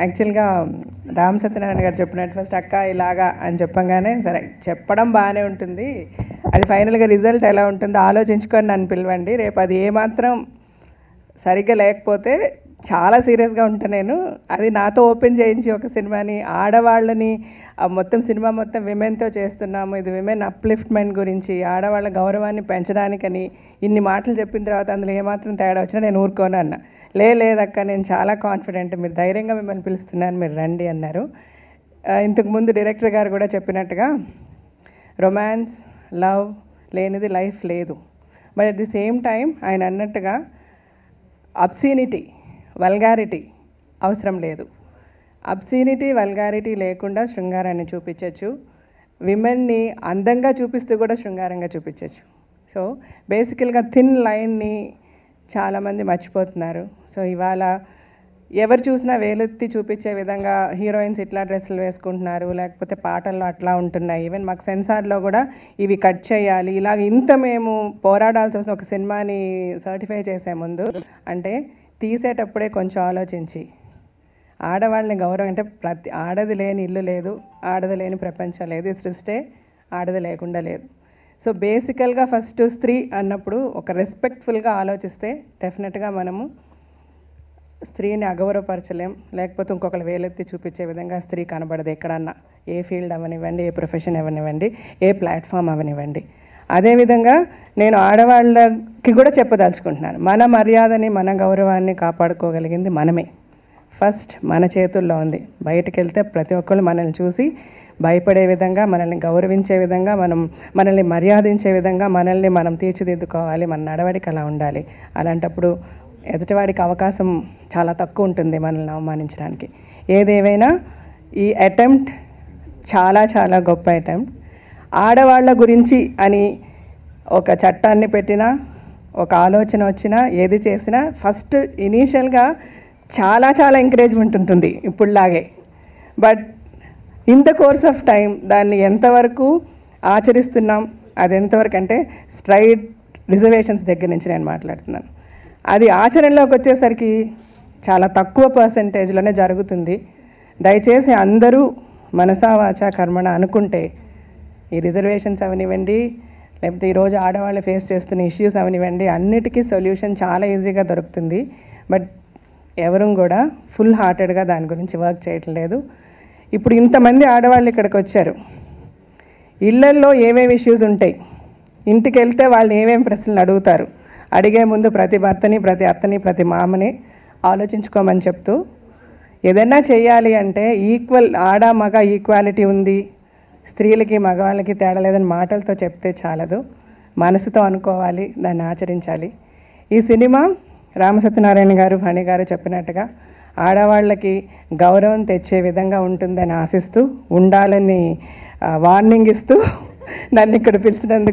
యాక్చువల్గా రామ్ సత్యనారాయణ గారు చెప్పినట్టు ఫస్ట్ అక్క ఇలాగా అని చెప్పంగానే సరే చెప్పడం బాగానే ఉంటుంది. అది ఫైనల్గా రిజల్ట్ ఎలా ఉంటుందో ఆలోచించుకొని నన్ను పిలవండి. రేపు అది ఏమాత్రం సరిగ్గా లేకపోతే చాలా సీరియస్గా ఉంటా నేను. అది నాతో ఓపెన్ చేయించి ఒక సినిమాని ఆడవాళ్ళని ఆ మొత్తం సినిమా మొత్తం విమెన్తో చేస్తున్నాము. ఇది విమెన్ అప్లిఫ్ట్మెంట్ గురించి ఆడవాళ్ళ గౌరవాన్ని పెంచడానికని ఇన్ని మాటలు చెప్పిన తర్వాత అందులో ఏమాత్రం తేడా వచ్చినా నేను ఊరుకోను అన్న. లే లేదక్క నేను చాలా కాన్ఫిడెంట్. మీరు ధైర్యంగా మిమ్మల్ని పిలుస్తున్నాను మీరు రండి అన్నారు. ఇంతకుముందు ఇంతకు ముందు డైరెక్టర్ గారు కూడా చెప్పినట్టుగా రొమాన్స్ లవ్ లేనిది లైఫ్ లేదు. But at the same time ఆయన అన్నట్టుగా అబ్సీనిటీ వల్గారిటీ అవసరం లేదు. అబ్సీనిటీ వల్గారిటీ లేకుండా శృంగారాన్ని చూపించవచ్చు విమెన్ని అందంగా చూపిస్తూ కూడా శృంగారంగా చూపించవచ్చు సో బేసికల్గా థిన్ లైన్ని చాలామంది మర్చిపోతున్నారు. సో ఇవాళ ఎవరు చూసినా వేలెత్తి చూపించే విధంగా హీరోయిన్స్ ఇట్లా డ్రెస్సులు వేసుకుంటున్నారు లేకపోతే పాటల్లో అట్లా ఉంటున్నాయి. ఈవెన్ మాకు సెన్సార్లో కూడా ఇవి కట్ చేయాలి. ఇలాగ ఇంత మేము పోరాడాల్సి వస్తుంది ఒక సినిమాని సర్టిఫై చేసే ముందు అంటే తీసేటప్పుడే కొంచెం ఆలోచించి. ఆడవాళ్ళని గౌరవం అంటే ప్రతి ఆడది లేని ఇల్లు లేదు ఆడది లేని ప్రపంచం లేదు ఈ సృష్టి ఆడది లేకుండా లేదు. సో బేసికల్గా ఫస్ట్ స్త్రీ అన్నప్పుడు ఒక రెస్పెక్ట్ఫుల్గా ఆలోచిస్తే డెఫినెట్గా మనము స్త్రీని అగౌరవపరచలేం. లేకపోతే ఇంకొకరు వేలెత్తి చూపించే విధంగా స్త్రీ కనబడదు ఎక్కడన్నా. ఏ ఫీల్డ్ అవనివ్వండి ఏ ప్రొఫెషన్ అవనివ్వండి ఏ ప్లాట్ఫామ్ అవనివ్వండి. అదేవిధంగా నేను ఆడవాళ్ళకి కూడా చెప్పదలుచుకుంటున్నాను. మన మర్యాదని మన గౌరవాన్ని కాపాడుకోగలిగింది మనమే. ఫస్ట్ మన చేతుల్లో ఉంది. బయటకు వెళ్తే ప్రతి ఒక్కరు మనల్ని చూసి భయపడే విధంగా మనల్ని గౌరవించే విధంగా మనం మనల్ని మర్యాదించే విధంగా మనల్ని మనం తీర్చిదిద్దుకోవాలి మన నడవడిక అలా ఉండాలి. అలాంటప్పుడు ఎదుటివాడికి అవకాశం చాలా తక్కువ ఉంటుంది మనల్ని అవమానించడానికి. ఏదేవైనా ఈ అటెంప్ట్ చాలా చాలా గొప్ప అటెంప్ట్. ఆడవాళ్ళ గురించి అని ఒక చట్టాన్ని పెట్టినా ఒక ఆలోచన వచ్చినా ఏది చేసినా ఫస్ట్ ఇనీషియల్గా చాలా చాలా ఎంకరేజ్మెంట్ ఉంటుంది ఇప్పుడులాగే. But in the course of time దాన్ని ఎంతవరకు ఆచరిస్తున్నాం అది ఎంతవరకు అంటే స్ట్రైట్ రిజర్వేషన్స్ దగ్గర నుంచి నేను మాట్లాడుతున్నాను. అది ఆచరణలోకి వచ్చేసరికి చాలా తక్కువ పర్సంటేజ్లోనే జరుగుతుంది. దయచేసి అందరూ మనసావాచ కర్మణ అనుకుంటే ఈ రిజర్వేషన్స్ అవనివ్వండి లేకపోతే ఈరోజు ఆడవాళ్ళు ఫేస్ చేస్తున్న ఇష్యూస్ అవనివ్వండి అన్నిటికీ సొల్యూషన్ చాలా ఈజీగా దొరుకుతుంది. బట్ ఎవరూ కూడా ఫుల్ హార్టెడ్గా దాని గురించి వర్క్ చేయటం లేదు. ఇప్పుడు ఇంతమంది ఆడవాళ్ళు ఇక్కడికి వచ్చారు. ఇళ్ళల్లో ఏమేమి ఇష్యూస్ ఉంటాయి? ఇంటికి వెళ్తే వాళ్ళు ఏమేమి ప్రశ్నలు అడుగుతారు? అడిగే ముందు ప్రతి భర్తని ప్రతి అత్తని ప్రతి మామని ఆలోచించుకోమని చెప్తూ ఏదైనా చేయాలి అంటే ఈక్వల్ ఆడ మగ ఈక్వాలిటీ ఉంది స్త్రీలకి మగవాళ్ళకి తేడా లేదని మాటలతో చెప్తే చాలదు. మనసుతో అనుకోవాలి దాన్ని ఆచరించాలి. ఈ సినిమా రామసత్యనారాయణ గారు ఫణి గారు చెప్పినట్టుగా ఆడవాళ్ళకి గౌరవం తెచ్చే విధంగా ఉంటుందని ఆశిస్తూ ఉండాలని వార్నింగ్ ఇస్తూ నన్ను ఇక్కడ పిలిచినందుకు